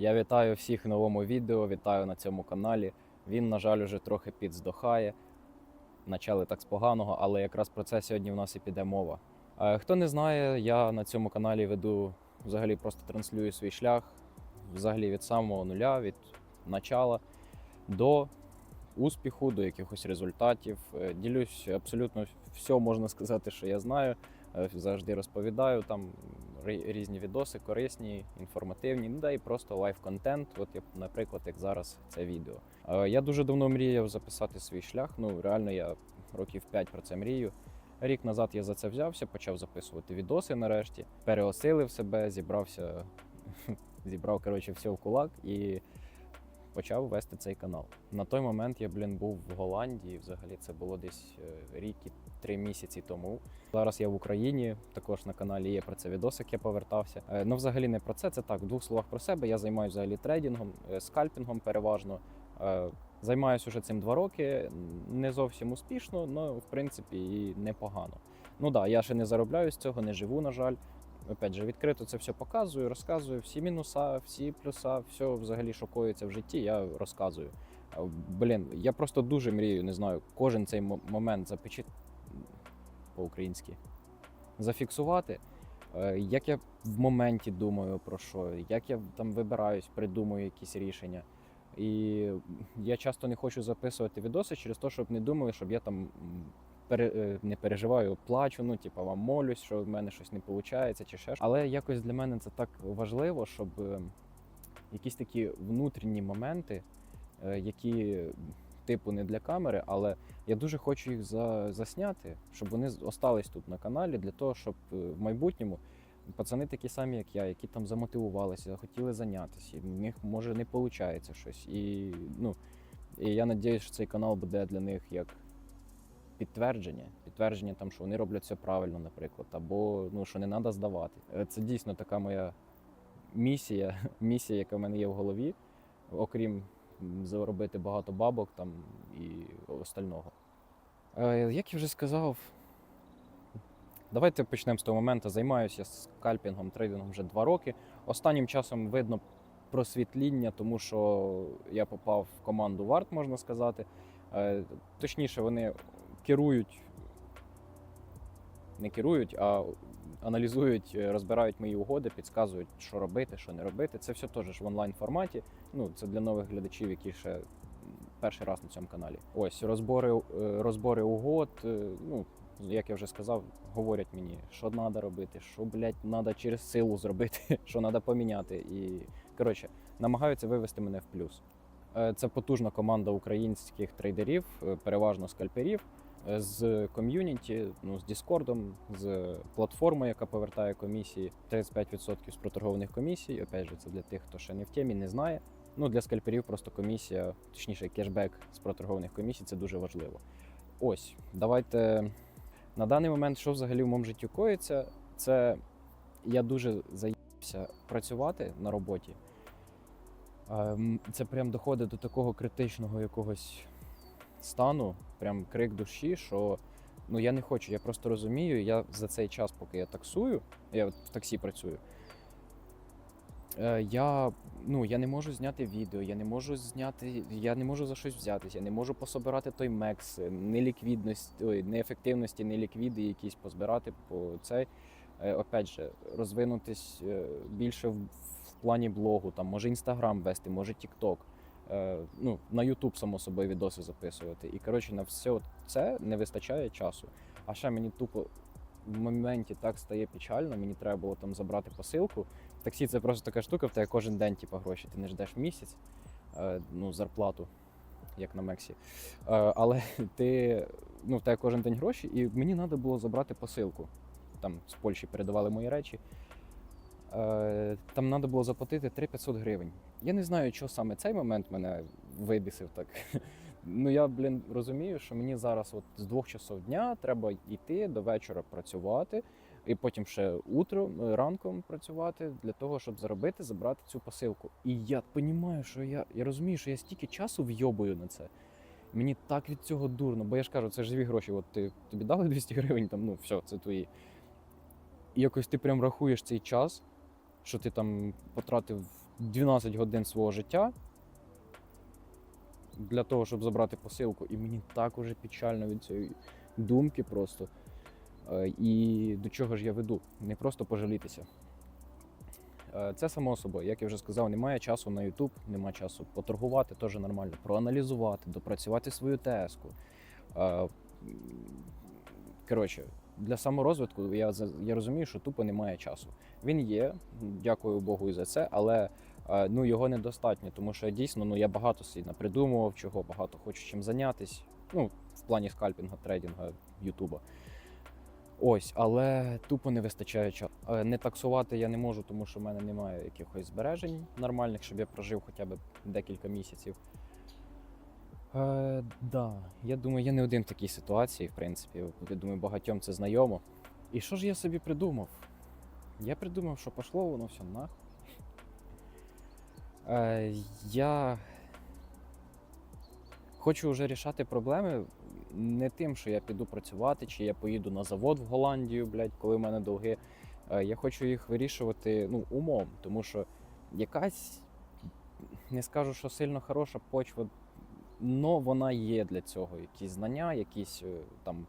Я вітаю всіх в новому відео, вітаю на цьому каналі. Він, на жаль, уже трохи підздохає. Почали так з поганого, але якраз про це сьогодні в нас і піде мова. Е, Хто не знає, я на цьому каналі веду взагалі просто транслюю свій шлях взагалі від самого нуля, від начала до успіху, до якихось результатів. Е, Ділюсь абсолютно все, можна сказати, що я знаю. Е, Завжди розповідаю там різні відоси, корисні, інформативні, ну да і просто лайф-контент. От як, наприклад, як зараз це відео. Я дуже давно мріяв записати свій шлях. Ну реально, я років 5 про це мрію. Рік назад я за це взявся, почав записувати відоси нарешті, переосилив себе, зібрався, зібрав коротше все в кулак і почав вести цей канал. На той момент я, блін, був в Голландії. Взагалі це було десь е, рік і три місяці тому. Зараз я в Україні, також на каналі є про це відосик, я повертався. Е, Ну, взагалі не про це. Це так, в двох словах про себе. Я займаюся взагалі трейдингом, е, скальпінгом переважно. Займаюся уже цим два роки. Не зовсім успішно, але в принципі і непогано. Ну да, я ще не заробляю з цього, не живу, на жаль. Опять же, відкрито це все показую, розказую всі мінуса, всі плюса, все взагалі що коїться в житті, я розказую. Блін, я просто дуже мрію, не знаю, кожен цей момент запечат по-українськи зафіксувати. Е, Як я в моменті думаю про що, як я там вибираюсь, придумую якісь рішення. І я часто не хочу записувати відоси через те, щоб не думали, щоб я там пере, е, не переживаю, плачу, ну типу вам молюсь, що в мене щось не виходить чи ще. Але якось для мене це так важливо, щоб е, якісь такі внутрішні моменти, е, які типу не для камери, але я дуже хочу їх за, засняти, щоб вони остались тут на каналі, для того, щоб в майбутньому пацани такі самі, як я, які там замотивувалися, хотіли зайнятися, і в них може не виходить щось. І, ну, і я сподіваюся, що цей канал буде для них як підтвердження. Підтвердження там, що вони роблять все правильно, наприклад, або ну, що не треба здавати. Е, Це дійсно така моя місія, місія, яка в мене є в голові, окрім заробити багато бабок там і остального. Е, Як я вже сказав, давайте почнемо з того моменту. Займаюся скальпінгом, трейдингом вже два роки. Останнім часом видно просвітління, тому що я попав в команду Варт, можна сказати. Е, Точніше, вони керують, не керують, а аналізують, е, розбирають мої угоди, підказують, що робити, що не робити. Це все теж в онлайн форматі. Ну, це для нових глядачів, які ще перший раз на цьому каналі. Ось розбори, е, розбори угод. е, Ну, як я вже сказав, говорять мені, що треба робити, що, блядь, треба через силу зробити, що треба поміняти. І коротше, намагаються вивести мене в плюс. Це потужна команда українських трейдерів, переважно скальперів, з ком'юніті, ну, з Діскордом, з платформою, яка повертає комісії 35% з проторгованих комісій. Опять же, це для тих, хто ще не в темі, не знає. Ну, для скальперів просто комісія, точніше, кешбек з проторгованих комісій це дуже важливо. Ось, давайте на даний момент, що взагалі в моєму житті коїться, це я дуже заїбався працювати на роботі. Ем, Це прям доходить до такого критичного якогось стану, прям крик душі, що ну я не хочу. Я просто розумію, я за цей час, поки я таксую, я в таксі працюю. е, Я, ну, я не можу зняти відео, я не можу зняти, я не можу за щось взятись, я не можу пособирати той мекс, неліквідності, неефективності, неліквіди якісь позбирати по цей. Е, Опять же, розвинутись е, більше в плані блогу, там може інстаграм вести, може Тікток. Е, ну, на Ютуб, само собою, відоси записувати. І коротше, на все це не вистачає часу. А ще мені тупо в моменті так стає печально, мені треба було там забрати посилку. В Таксі це просто така штука, в тебе кожен день, типу, гроші. Ти не ждеш місяць, е, ну, зарплату, як на Мексі. Е, але ти, ну, в тебе кожен день гроші, і мені треба було забрати посилку. Там з Польщі передавали мої речі. Е, Там треба було заплатити 3500 гривень. Я не знаю, що саме цей момент мене вибісив так. Ну я, блін, розумію, що мені зараз от з двох часов дня треба йти до вечора працювати, і потім ще утром, е, ранком працювати для того, щоб заробити, забрати цю посилку. І я розумію, що я, я розумію, що я стільки часу вйобую на це. Мені так від цього дурно, бо я ж кажу, це живі гроші. От ти тобі дали 200 гривень, там ну все, це твої. І якось ти прям рахуєш цей час, що ти там потратив 12 годин свого життя для того, щоб забрати посилку. І мені так уже печально від цієї думки просто. Е, І до чого ж я веду? Не просто пожалітися. Е, Це само собою, як я вже сказав, немає часу на YouTube, немає часу поторгувати, теж нормально, проаналізувати, допрацювати свою теску. Е, Коротше, для саморозвитку я, я розумію, що тупо немає часу. Він є, дякую Богу і за це, але е, ну, його недостатньо, тому що дійсно ну, я багато сильно придумував, чого багато хочу чим зайнятися. Ну, в плані скальпінга, трейдинга, Ютуба. Ось, але тупо не вистачає часу. Е, Не таксувати я не можу, тому що в мене немає якихось збережень нормальних, щоб я прожив хоча б декілька місяців. Е, да, я думаю, я не один в такій ситуації, в принципі. Я думаю, багатьом це знайомо. І що ж я собі придумав? Я придумав, що пішло воно все нахуй. Е, я хочу вже рішати проблеми не тим, що я піду працювати, чи я поїду на завод в Голландію, блядь, коли в мене довги. Е, Я хочу їх вирішувати ну, умом, тому що якась, не скажу, що сильно хороша почва, но вона є для цього. Якісь знання, якісь е, там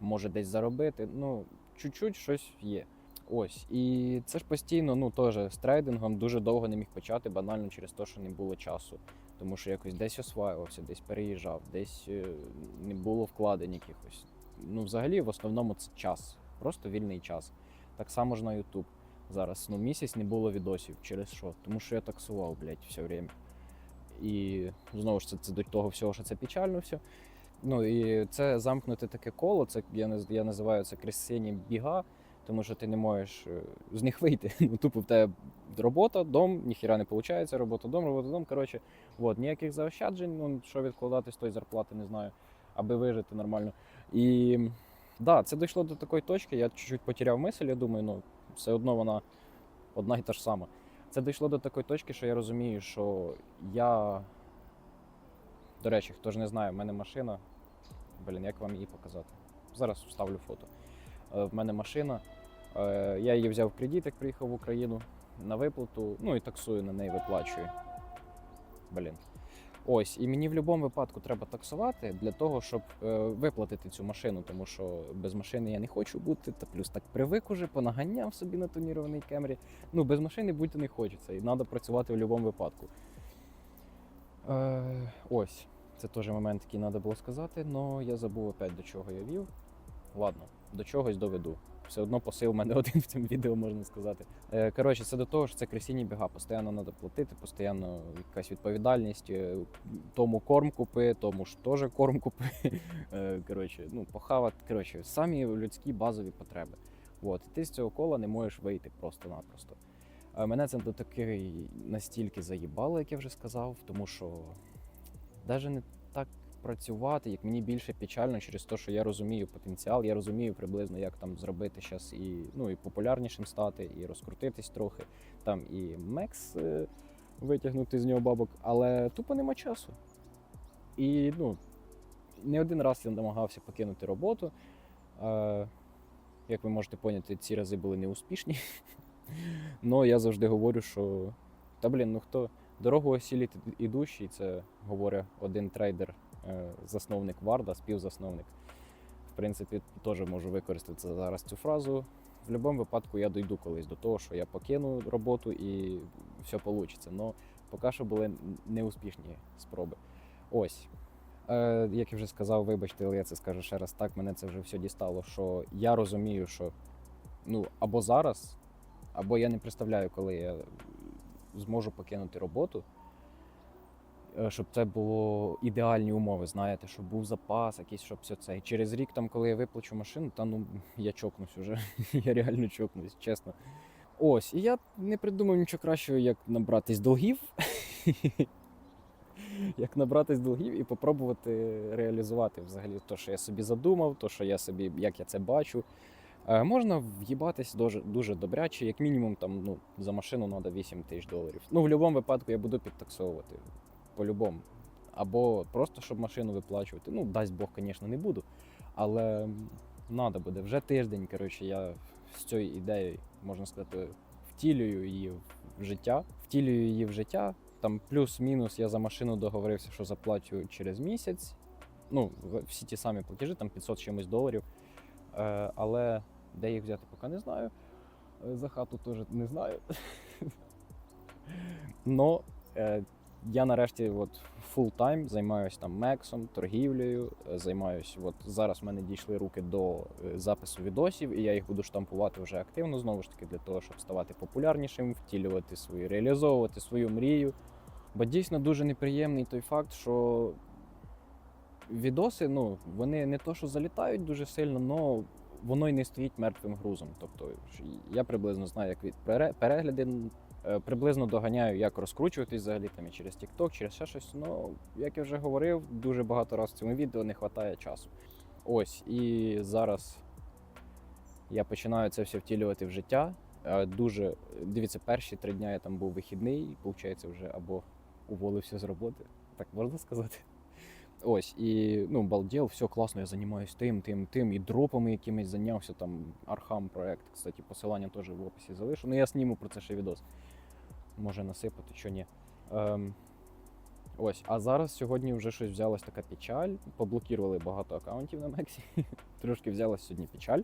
може десь заробити. Ну, чуть-чуть щось є. Ось. І це ж постійно, ну теж з трейдингом дуже довго не міг почати, банально через те, що не було часу. Тому що якось десь осваювався, десь переїжджав, десь е, не було вкладень якихось. Ну, взагалі, в основному це час, просто вільний час. Так само ж на YouTube. Зараз ну, місяць не було відосів. Через що? Тому що я таксував, блядь, все время. І знову ж це, це до того всього, що це печально все. Ну і це замкнути таке коло, це я, я називаю це кресіння біга, тому що ти не можеш е, з них вийти. Ну, тупо в тебе робота, дом, ніхіра не виходить, робота, дом, робота, дом. Коротше, от, ніяких заощаджень, ну що відкладати з тої зарплати, не знаю, аби вижити нормально. І да, це дійшло до такої точки, я чуть-чуть потеряв мисль, я думаю, ну все одно вона одна і та ж сама. Це дійшло до такої точки, що я розумію, що я. До речі, хто ж не знає, в мене машина. Блін, як вам її показати? Зараз вставлю фото. Е, В мене машина. Е, Я її взяв в кредит, як приїхав в Україну на виплату, ну і таксую на неї виплачую. Блін. Ось, і мені в будь-якому випадку треба таксувати для того, щоб е, виплатити цю машину, тому що без машини я не хочу бути, та плюс так привик уже, понаганяв собі на тонірований кемрі. Ну, без машини бути не хочеться, і треба працювати в будь-якому випадку. Е, ось, це теж момент, який треба було сказати, але я забув опять до чого я вів. Ладно, до чогось доведу. Все одно посил в мене один в цьому відео, можна сказати. Е, Коротше, це до того, що це кресінні біга. Постійно треба платити, постійно якась відповідальність. е, Тому корм купи, тому ж теж корм купи. Е, Коротше, ну, похавати. Коротше, самі людські базові потреби. От, ти з цього кола не можеш вийти просто-напросто. Мене це до такий настільки заїбало, як я вже сказав, тому що навіть не працювати, як мені більше печально через те, що я розумію потенціал, я розумію приблизно, як там зробити зараз і, ну, і популярнішим стати, і розкрутитись трохи, там і мекс е, витягнути з нього бабок, але тупо нема часу. І ну, не один раз я намагався покинути роботу. Е, як ви можете поняти, ці рази були неуспішні. Ну я завжди говорю, що та блін, ну хто дорогу осіліт ідущий, це говорить один трейдер, засновник Варда, співзасновник. В принципі, теж можу використати зараз цю фразу. В будь-якому випадку я дойду колись до того, що я покину роботу і все вийде. Но поки що були неуспішні спроби. Ось. Е, як я вже сказав, вибачте, але я це скажу ще раз так, мене це вже все дістало, що я розумію, що ну, або зараз, або я не представляю, коли я зможу покинути роботу, е, щоб це було ідеальні умови, знаєте, щоб був запас, якийсь, щоб все це. І через рік, там, коли я виплачу машину, та ну я чокнусь уже. я реально чокнусь, чесно. Ось, і я не придумав нічого кращого, як набратись долгів. Як набратись долгів і попробувати реалізувати взагалі те, що я собі задумав, то, що я собі, як я це бачу. Е, можна в'їбатись дуже, дуже добряче, як мінімум там, ну, за машину треба 8 тисяч доларів. Ну, в будь-якому випадку я буду підтаксовувати. По-любому. Або просто щоб машину виплачувати. Ну, дасть Бог, звісно, не буду. Але треба буде. Вже тиждень, коротше, я з цією ідеєю, можна сказати, втілюю її в життя, втілюю її в життя. Там плюс-мінус я за машину договорився, що заплачу через місяць. Ну, всі ті самі платежі, там 500 з чимось доларів. Е, але де їх взяти, поки не знаю. Е, За хату теж не знаю. Но е, я нарешті от time займаюся там мексом, торгівлею, е, займаюсь. От зараз в мене дійшли руки до е, запису відосів, і я їх буду штампувати вже активно, знову ж таки, для того, щоб ставати популярнішим, втілювати свої, реалізовувати свою мрію. Бо дійсно дуже неприємний той факт, що відоси, ну, вони не то, що залітають дуже сильно, але воно й не стоїть мертвим грузом. Тобто я приблизно знаю, як від пере- перегляди приблизно доганяю, як розкручуватись взагалі там і через TikTok, через ще щось. Ну, як я вже говорив, дуже багато разів в цьому відео не вистачає часу. Ось, і зараз я починаю це все втілювати в життя. Е, Дуже дивіться, перші три дня я там був вихідний, виходить, вже або уволився з роботи. Так можна сказати. Ось, і ну, балдел, все класно, я займаюся тим, тим, тим, і дропами якимись зайнявся, там Архам проект. Кстати, посилання теж в описі залишу. Ну я зніму про це ще відос. Може насипати, що ні. Ем, ось, а зараз сьогодні вже щось взялась така печаль. Поблокували багато аккаунтів на Мексі. Трошки взялась сьогодні печаль.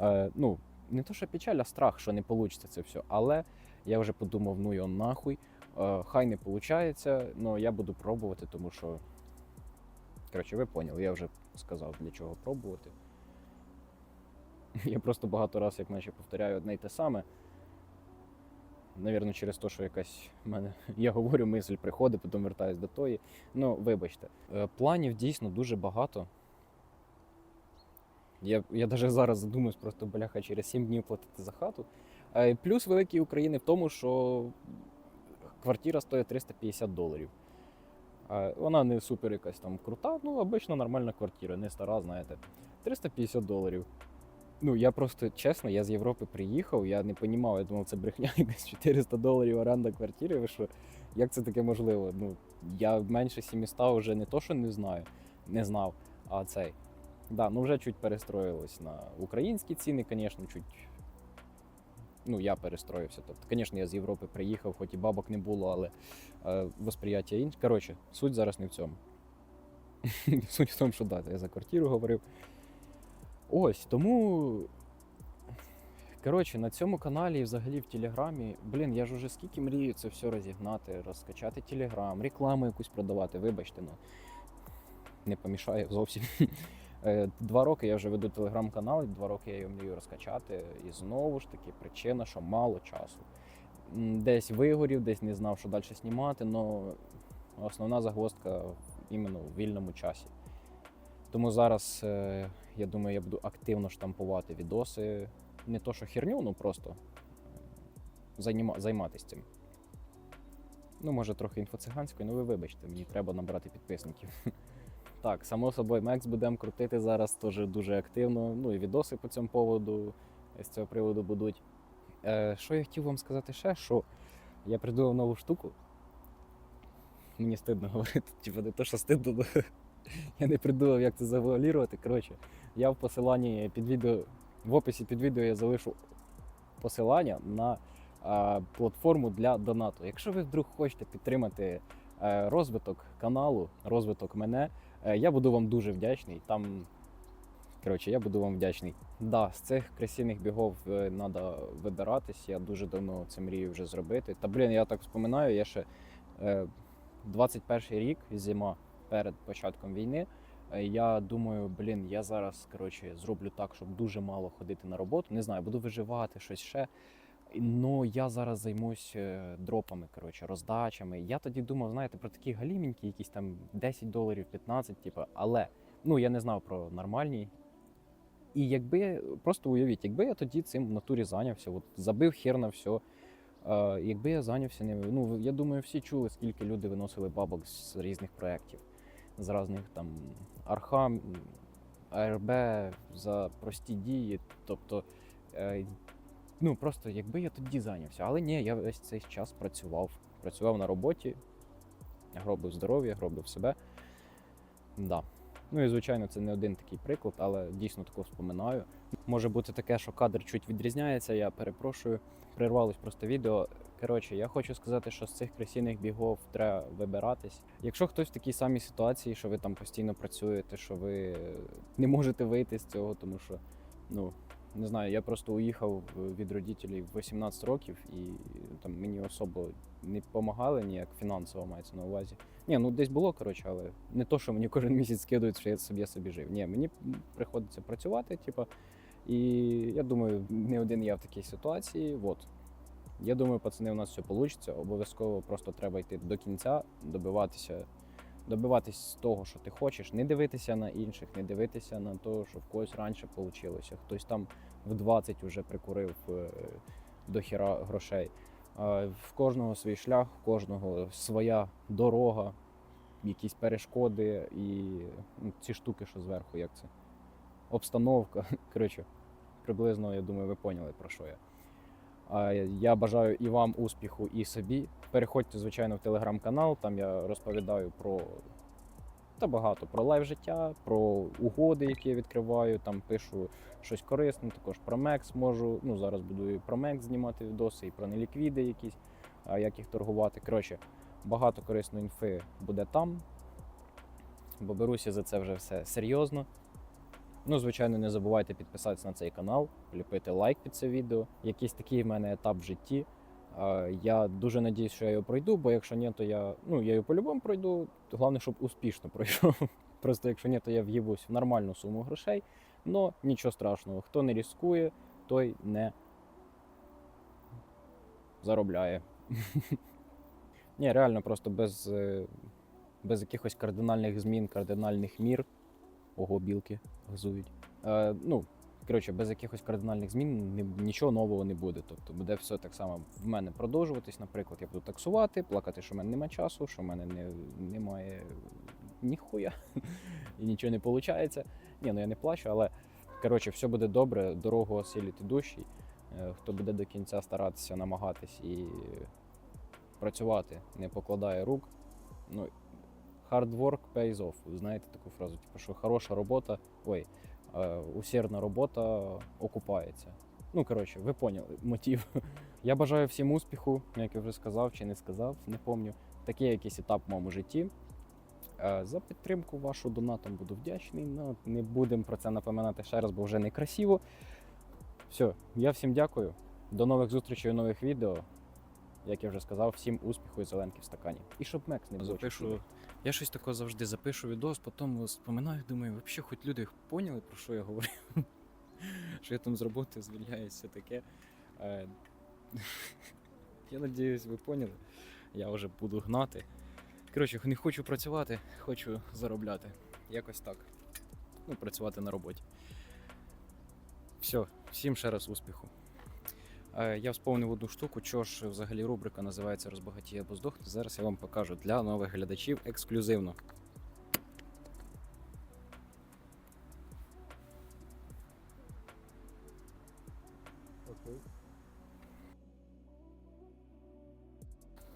Е, ну, не то, що печаль, а страх, що не вийде це все. Але я вже подумав, ну його нахуй. Е, хай не виходить, але я буду пробувати, тому що. Коротше, ви поняли, я вже сказав, для чого пробувати. Я просто багато разів, як наче повторяю одне й те саме. Навірно, через те, що якась в мене. Я говорю, мисль приходить, потім вертаюсь до тої. Ну, вибачте. Е, Планів дійсно дуже багато. Я, я навіть зараз задумуюсь, просто бляха через 7 днів платити за хату. Е, Плюс великий України в тому, що квартира стоїть 350 доларів. Е, Вона не супер якась там крута, ну обична нормальна квартира, не стара, знаєте. 350 доларів. Ну, я просто чесно, я з Європи приїхав, я не розумів, я думав, це брехня, якась 400 доларів оренда квартири. Що? Як це таке можливо? Ну, я менше 700 вже не то, що не знаю, не знав, а цей. Да, ну вже чуть перестроїлось на українські ціни, звісно, чуть. Ну, я перестроївся. Тобто, звісно, я з Європи приїхав, хоч і бабок не було, але е, восприяття інше. Коротше, суть зараз не в цьому. суть в тому, що да, я за квартиру говорив. Ось, тому. Коротше, на цьому каналі і взагалі в Телеграмі, блін, я ж уже скільки мрію це все розігнати, розкачати Телеграм, рекламу якусь продавати, вибачте, ну не помішає зовсім. Е, Два роки я вже веду телеграм-канал, і два роки я його мрію розкачати. І знову ж таки, причина, що мало часу. Десь вигорів, десь не знав, що далі знімати, але основна загвоздка іменно в вільному часі. Тому зараз, е, я думаю, я буду активно штампувати відоси. Не то, що херню, ну просто займа, займатися цим. Ну, може, трохи інфоциганською, ну ви вибачте, мені треба набрати підписників. Так, само собою, Мекс будемо крутити зараз теж дуже активно. Ну і відоси по цьому поводу з цього приводу будуть. Е, що я хотів вам сказати ще, що я придумав нову штуку. Мені стидно говорити, типу, не то, що стидно, но я не придумав, як це завуалірувати. Коротше, я в посиланні під відео, в описі під відео я залишу посилання на а, платформу для донату. Якщо ви вдруг хочете підтримати е, розвиток каналу, розвиток мене, е, я буду вам дуже вдячний. Там, коротше, я буду вам вдячний. Да, з цих красивих бігов треба вибиратись. Я дуже давно це мрію вже зробити. Та блін, я так вспоминаю, я ще е, 21 рік, зима перед початком війни. Е, Я думаю, блін, я зараз коротше зроблю так, щоб дуже мало ходити на роботу. Не знаю, буду виживати щось ще. Ну я зараз займусь е, дропами, коротше, роздачами. Я тоді думав, знаєте, про такі галімінькі, якісь там 10 доларів, 15, типу, але ну я не знав про нормальні. І якби просто уявіть, якби я тоді цим в натурі зайнявся, от забив хер на все. Якби я зайнявся не ну я думаю, всі чули, скільки люди виносили бабок з різних проєктів, з різних там Архам, АРБ за прості дії. Тобто, е, ну просто якби я тоді зайнявся. Але ні, я весь цей час працював. Працював на роботі, гробив здоров'я, гробив себе. Да. Ну і звичайно, це не один такий приклад, але дійсно тако вспоминаю. Може бути таке, що кадр чуть відрізняється, я перепрошую. Прервалось просто відео. Коротше, я хочу сказати, що з цих кресійних бігов треба вибиратись. Якщо хтось в такій самій ситуації, що ви там постійно працюєте, що ви е, не можете вийти з цього, тому що, ну, не знаю, я просто уїхав від родителів 18 років, і там мені особо не допомагали ніяк фінансово мається на увазі. Ні, ну десь було, коротше, але не то, що мені кожен місяць скидують, що я собі, я собі жив. Ні, мені приходиться працювати, типа, і я думаю, не один я в такій ситуації. От. Я думаю, пацани, у нас все вийде. Обов'язково просто треба йти до кінця, добиватися, добиватись того, що ти хочеш, не дивитися на інших, не дивитися на те, що в когось раніше вийшло. Хтось там в 20 вже прикурив е, до хіра грошей. В кожного свій шлях, в кожного своя дорога, якісь перешкоди і ну, ці штуки, що зверху, як це? Обстановка. Коротше, приблизно, я думаю, ви поняли про що я. Я бажаю і вам успіху, і собі. Переходьте, звичайно, в телеграм-канал. Там я розповідаю про та багато про лайв життя, про угоди, які я відкриваю. Там пишу щось корисне, також про Мекс можу. Ну зараз буду і про Мекс знімати відоси, і про неліквіди якісь, як їх торгувати. Коротше, багато корисної інфи буде там. Бо беруся за це вже все серйозно. Ну, звичайно, не забувайте підписатися на цей канал, ліпити лайк під це відео. Якийсь такий в мене етап в житті. Я дуже надіюсь, що я його пройду, бо якщо ні, то я. Ну, я його по-любому пройду. Головне, щоб успішно пройшов. Просто якщо ні, то я в'їбусь в нормальну суму грошей. Но нічого страшного. Хто не ризикує, той не заробляє. Ні, реально, просто без, е, без якихось кардинальних змін, кардинальних мір. Ого, білки газують. Е, ну, коротше, без якихось кардинальних змін ні- нічого нового не буде. Тобто буде все так само в мене продовжуватись. Наприклад, я буду таксувати, плакати, що в мене немає часу, що в мене не, немає ніхуя і нічого не виходить. Ні, ну я не плачу, але коротше, все буде добре, дорогу осиліти душі. Е, Хто буде до кінця старатися, намагатись і працювати, не покладає рук. Ну, hard work pays off. Ви знаєте таку фразу, типу, що хороша робота, ой, е, усердна робота окупається. Ну, коротше, ви поняли мотив. Я бажаю всім успіху, як я вже сказав чи не сказав, не пам'ятаю. Такий якийсь етап в моєму житті. Е, За підтримку вашу донатом буду вдячний. Ну, не будемо про це напоминати ще раз, бо вже не красиво. Все, я всім дякую. До нових зустрічей нових відео. Як я вже сказав, всім успіху і зеленки в стакані. І щоб Мекс не Запишу. Я щось таке завжди запишу відос, потім вспоминаю, думаю, взагалі хоч люди поняли, про що я говорю. що я там з роботи звільняюсь, все таке. Е, Я надіюсь, ви поняли. Я вже буду гнати. Коротше, не хочу працювати, хочу заробляти. Якось так. Ну, працювати на роботі. Все, всім ще раз успіху. Е, Я вспомнив одну штуку, чого ж взагалі рубрика називається Розбагатій або здохни. Зараз я вам покажу для нових глядачів ексклюзивно.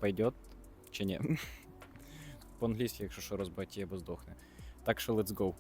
Пойдет чи ні? По-англійськи, якщо що, розбагатій або здохне. Так що let's go.